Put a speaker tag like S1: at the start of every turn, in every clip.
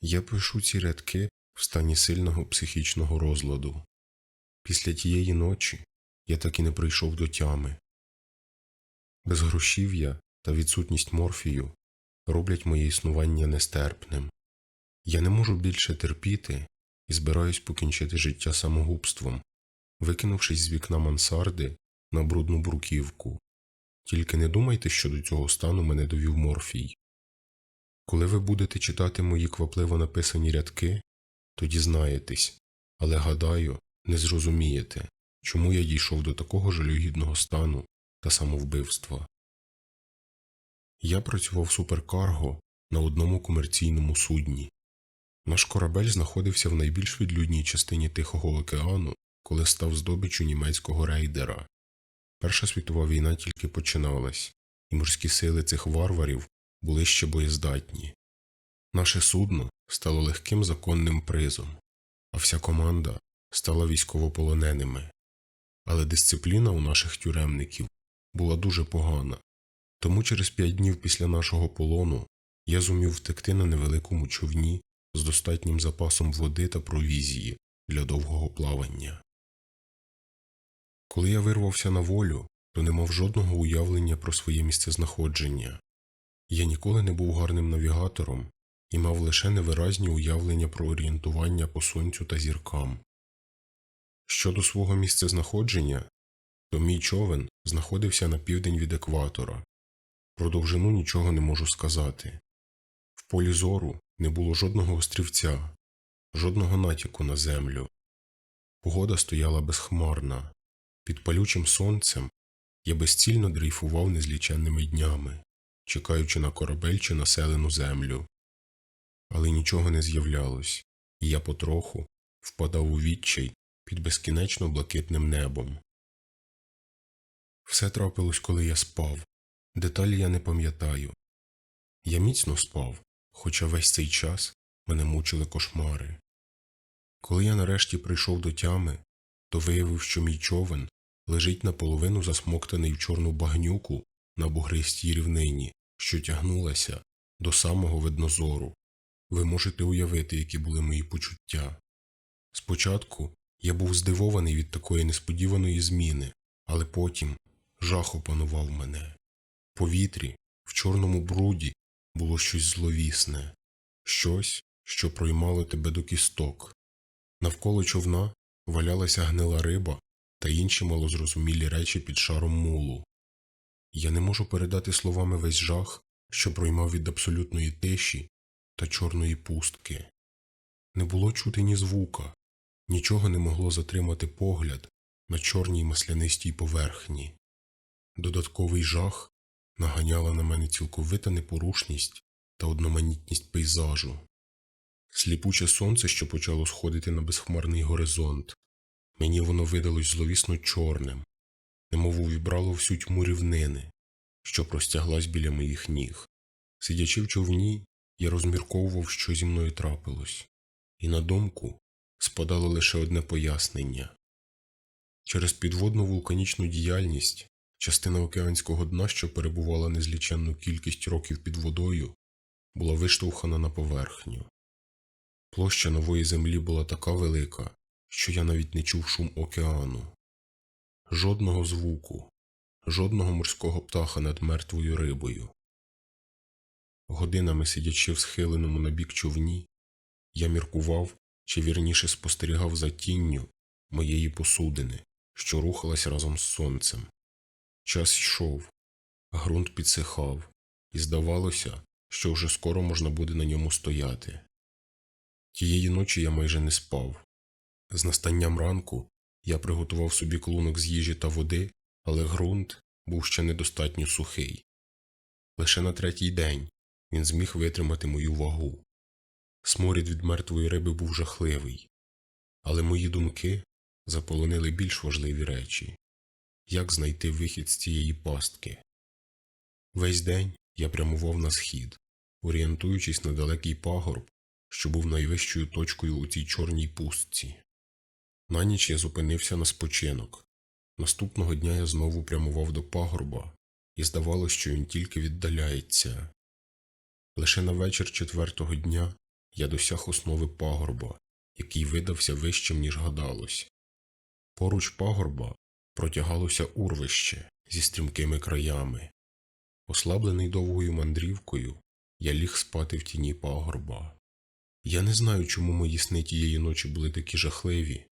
S1: Я пишу ці рядки в стані сильного психічного розладу. Після тієї ночі я так і не прийшов до тями. Безгрошів'я та відсутність морфію роблять моє існування нестерпним. Я не можу більше терпіти і збираюсь покінчити життя самогубством, викинувшись з вікна мансарди на брудну бруківку. Тільки не думайте, що до цього стану мене довів морфій. Коли ви будете читати мої квапливо написані рядки, то дізнаєтесь, але гадаю, не зрозумієте, чому я дійшов до такого жалюгідного стану та самовбивства. Я працював суперкарго на одному комерційному судні. Наш корабель знаходився в найбільш відлюдній частині Тихого океану, коли став здобиччю німецького рейдера. Перша світова війна тільки починалась, і морські сили цих варварів були ще боєздатні. Наше судно стало легким законним призом, а вся команда стала військовополоненими. Але дисципліна у наших тюремників була дуже погана, тому через п'ять днів після нашого полону я зумів втекти на невеликому човні з достатнім запасом води та провізії для довгого плавання. Коли я вирвався на волю, то не мав жодного уявлення про своє місцезнаходження. Я ніколи не був гарним навігатором і мав лише невиразні уявлення про орієнтування по сонцю та зіркам. Щодо свого місцезнаходження, то мій човен знаходився на південь від екватора. Про довжину нічого не можу сказати. В полі зору не було жодного острівця, жодного натяку на землю. Погода стояла безхмарна. Під палючим сонцем я безцільно дрейфував незліченними днями, чекаючи на корабель чи населену землю. Але нічого не з'являлось, і я потроху впадав у відчай під безкінечно блакитним небом. Все трапилось, коли я спав. Деталі я не пам'ятаю. Я міцно спав, хоча весь цей час мене мучили кошмари. Коли я нарешті прийшов до тями, то виявив, що мій човен лежить наполовину засмоктаний в чорну багнюку на бугристій рівнині, що тягнулася до самого виднозору. Ви можете уявити, які були мої почуття. Спочатку я був здивований від такої несподіваної зміни, але потім жах опанував мене. В повітрі, в чорному бруді, було щось зловісне, щось, що проймало тебе до кісток. Навколо човна валялася гнила риба та інші малозрозумілі речі під шаром мулу. Я не можу передати словами весь жах, що проймав від абсолютної тиші та чорної пустки. Не було чути ні звука, нічого не могло затримати погляд на чорній маслянистій поверхні. Додатковий жах наганяла на мене цілковита непорушність та одноманітність пейзажу. Сліпуче сонце, що почало сходити на безхмарний горизонт, мені воно видалось зловісно чорним, немов увібрало всю тьму рівнини, що простяглась біля моїх ніг. Сидячи в човні, я розмірковував, що зі мною трапилось, і на думку спадало лише одне пояснення через підводну вулканічну діяльність частина океанського дна, що перебувала незліченну кількість років під водою, була виштовхана на поверхню. Площа нової землі була така велика, що я навіть не чув шум океану. Жодного звуку, жодного морського птаха над мертвою рибою. Годинами сидячи в схиленому на бік човні, я міркував чи вірніше спостерігав за тінню моєї посудини, що рухалась разом з сонцем. Час йшов, ґрунт підсихав, і здавалося, що вже скоро можна буде на ньому стояти. Тієї ночі я майже не спав. З настанням ранку я приготував собі клунок з їжі та води, але ґрунт був ще недостатньо сухий. Лише на третій день він зміг витримати мою вагу. Сморід від мертвої риби був жахливий, але мої думки заполонили більш важливі речі як знайти вихід з цієї пастки. Весь день я прямував на схід, орієнтуючись на далекий пагорб, що був найвищою точкою у цій чорній пустці. На ніч я зупинився на спочинок. Наступного дня я знову прямував до пагорба, і здавалося, що він тільки віддаляється. Лише на вечір четвертого дня я досяг основи пагорба, який видався вищим, ніж гадалось. Поруч пагорба протягалося урвище зі стрімкими краями. Ослаблений довгою мандрівкою, я ліг спати в тіні пагорба. Я не знаю, чому мої сни тієї ночі були такі жахливі,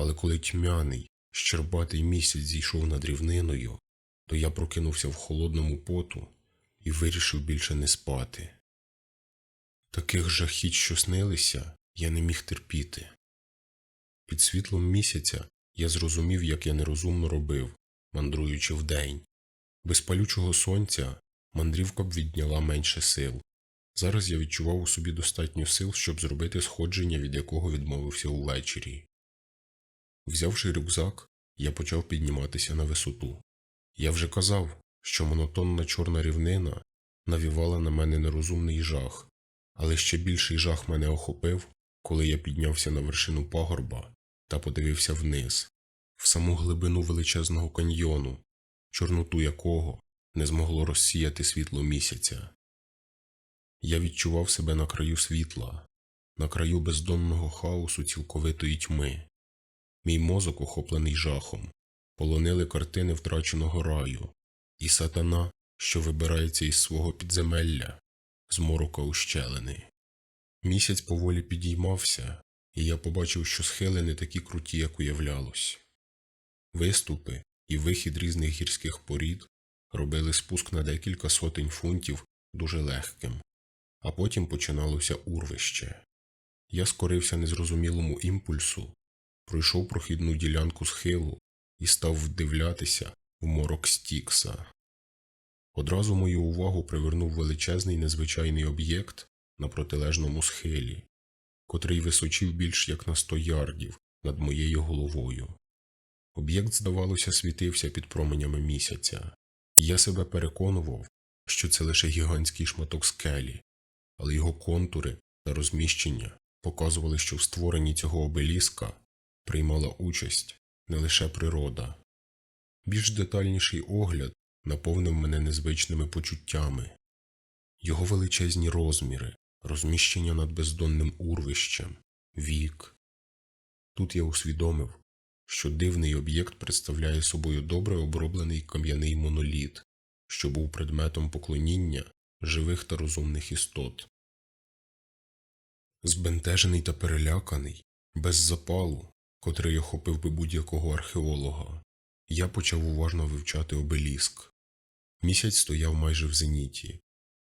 S1: але коли тьмяний, щербатий місяць зійшов над рівниною, то я прокинувся в холодному поту і вирішив більше не спати. Таких жахіть, що снилися, я не міг терпіти. Під світлом місяця я зрозумів, як я нерозумно робив, мандруючи вдень. Без палючого сонця мандрівка б відняла менше сил. Зараз я відчував у собі достатньо сил, щоб зробити сходження, від якого відмовився увечері. Взявши рюкзак, я почав підніматися на висоту. Я вже казав, що монотонна чорна рівнина навівала на мене нерозумний жах, але ще більший жах мене охопив, коли я піднявся на вершину пагорба та подивився вниз, в саму глибину величезного каньйону, чорноту якого не змогло розсіяти світло місяця. Я відчував себе на краю світла, на краю бездонного хаосу цілковитої тьми. Мій мозок, охоплений жахом, полонили картини втраченого раю, і сатана, що вибирається із свого підземелля, з морока ущелини. Місяць поволі підіймався, і я побачив, що схили не такі круті, як уявлялось. Виступи і вихід різних гірських порід робили спуск на декілька сотень фунтів дуже легким, а потім починалося урвище. Я скорився незрозумілому імпульсу, пройшов прохідну ділянку схилу і став вдивлятися в морок Стікса. Одразу мою увагу привернув величезний незвичайний об'єкт на протилежному схилі, котрий височив більш як на сто ярдів над моєю головою. Об'єкт, здавалося, світився під променями місяця, і я себе переконував, що це лише гігантський шматок скелі, але його контури та розміщення показували, що в створенні цього обеліска приймала участь не лише природа. Більш детальніший огляд наповнив мене незвичними почуттями. Його величезні розміри, розміщення над бездонним урвищем, вік. Тут я усвідомив, що дивний об'єкт представляє собою добре оброблений кам'яний моноліт, що був предметом поклоніння живих та розумних істот. Збентежений та переляканий, без запалу, котрий охопив би будь-якого археолога, я почав уважно вивчати обеліск. Місяць стояв майже в зеніті,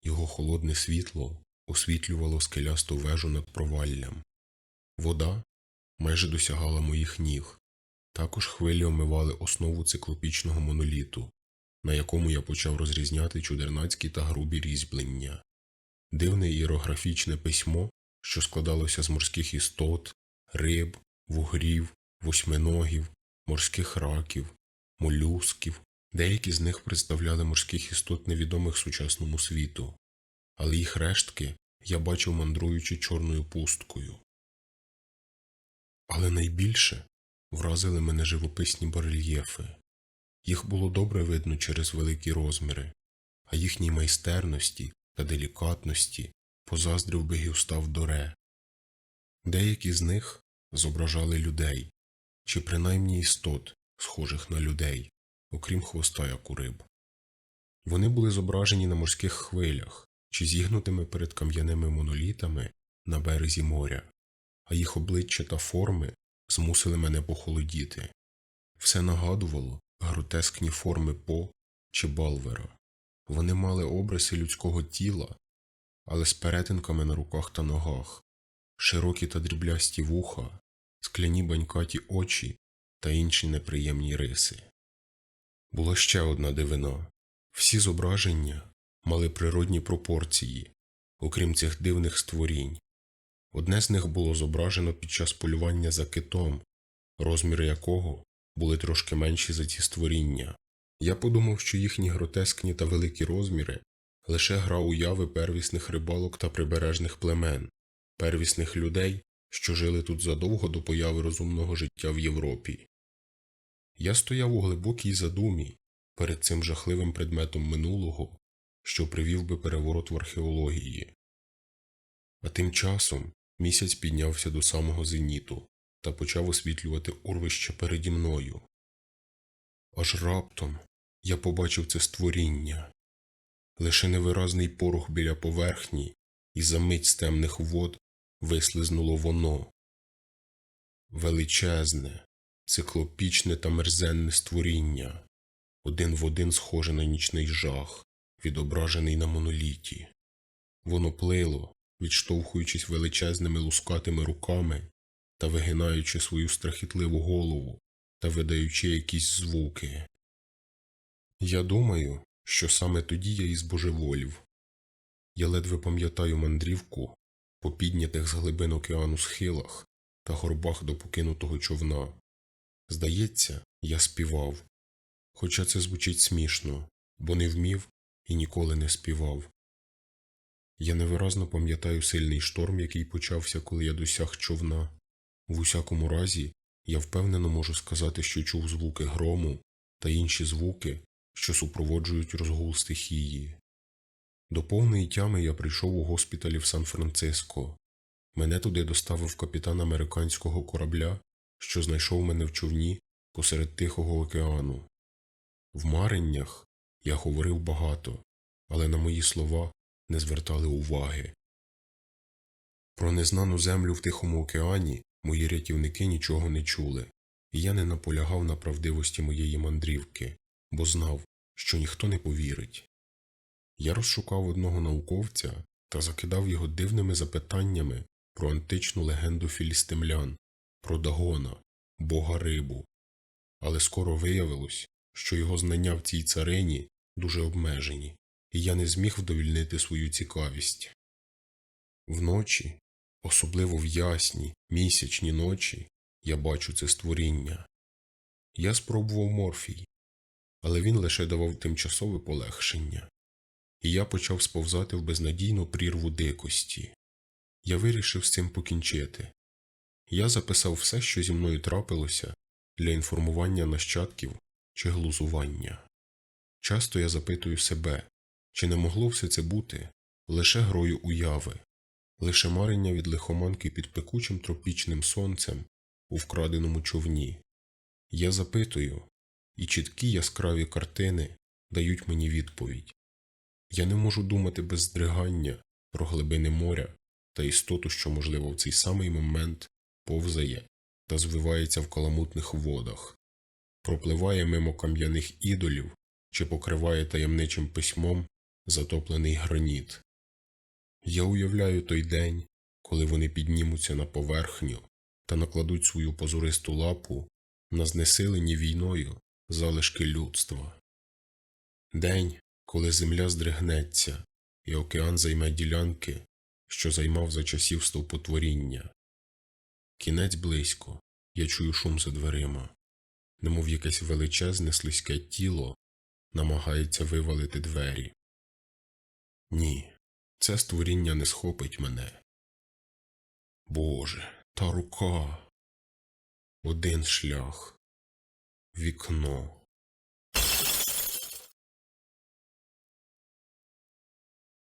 S1: його холодне світло освітлювало скелясту вежу над проваллям. Вода майже досягала моїх ніг, також хвилі омивали основу циклопічного моноліту, на якому я почав розрізняти чудернацькі та грубі різьблення. Дивне іерографічне письмо, що складалося з морських істот, риб, вугрів, восьминогів, морських раків, молюсків, деякі з них представляли морських істот невідомих сучасному світу, але їх рештки я бачив мандруючи чорною пусткою. Але найбільше вразили мене живописні барельєфи. Їх було добре видно через великі розміри, а їхній майстерності та делікатності позаздрив би Гюстав Доре. Деякі з них зображали людей, чи принаймні істот, схожих на людей, окрім хвоста, як у риб. Вони були зображені на морських хвилях чи зігнутими перед кам'яними монолітами на березі моря, а їх обличчя та форми змусили мене похолодіти. Все нагадувало гротескні форми По чи Балвера. Вони мали обриси людського тіла, але з перетинками на руках та ногах, широкі та дріблясті вуха, скляні банькаті очі та інші неприємні риси. Була ще одна дивина всі зображення мали природні пропорції, окрім цих дивних створінь. Одне з них було зображено під час полювання за китом, розміри якого були трошки менші за ці створіння. Я подумав, що їхні гротескні та великі розміри лише гра уяви первісних рибалок та прибережних племен, первісних людей, що жили тут задовго до появи розумного життя в Європі. Я стояв у глибокій задумі перед цим жахливим предметом минулого, що привів би переворот в археології. А тим часом місяць піднявся до самого зеніту та почав освітлювати урвище переді мною. Аж раптом я побачив це створіння. Лише невиразний порох біля поверхні, і за мить з темних вод вислизнуло воно. Величезне, циклопічне та мерзенне створіння, один в один схоже на нічний жах, відображений на моноліті. Воно плило, відштовхуючись величезними лускатими руками та вигинаючи свою страхітливу голову та видаючи якісь звуки. Я думаю, що саме тоді я і збожеволів. Я ледве пам'ятаю мандрівку по піднятих з глибин океану схилах та горбах до покинутого човна. Здається, я співав, хоча це звучить смішно, бо не вмів і ніколи не співав. Я невиразно пам'ятаю сильний шторм, який почався, коли я досяг човна. В усякому разі, я впевнено можу сказати, що чув звуки грому та інші звуки, що супроводжують розгул стихії. До повної тями я прийшов у госпіталі в Сан-Франциско. Мене туди доставив капітан американського корабля, що знайшов мене в човні посеред Тихого океану. В мареннях я говорив багато, але на мої слова не звертали уваги. Про незнану землю в Тихому океані мої рятівники нічого не чули, і я не наполягав на правдивості моєї мандрівки, бо знав, що ніхто не повірить. Я розшукав одного науковця та закидав його дивними запитаннями про античну легенду філістимлян, про Дагона, бога рибу. Але скоро виявилось, що його знання в цій царині дуже обмежені, і я не зміг вдовільнити свою цікавість. Вночі, особливо в ясні, місячні ночі, я бачу це створіння. Я спробував морфій, але він лише давав тимчасове полегшення, і я почав сповзати в безнадійну прірву дикості. Я вирішив з цим покінчити. Я записав все, що зі мною трапилося, для інформування нащадків чи глузування. Часто я запитую себе, чи не могло все це бути лише грою уяви, лише марення від лихоманки під пекучим тропічним сонцем у вкраденому човні. Я запитую, і чіткі яскраві картини дають мені відповідь. Я не можу думати без здригання про глибини моря та істоту, що, можливо, в цей самий момент повзає та звивається в каламутних водах, пропливає мимо кам'яних ідолів чи покриває таємничим письмом затоплений граніт. Я уявляю той день, коли вони піднімуться на поверхню та накладуть свою позористу лапу на знесилені війною залишки людства. День, коли земля здригнеться, і океан займе ділянки, що займав за часів стовпотворіння. Кінець близько, я чую шум за дверима, немов якесь величезне слизьке тіло намагається вивалити двері. Ні, це створіння не схопить мене. Боже, та рука. Один шлях. Вікно.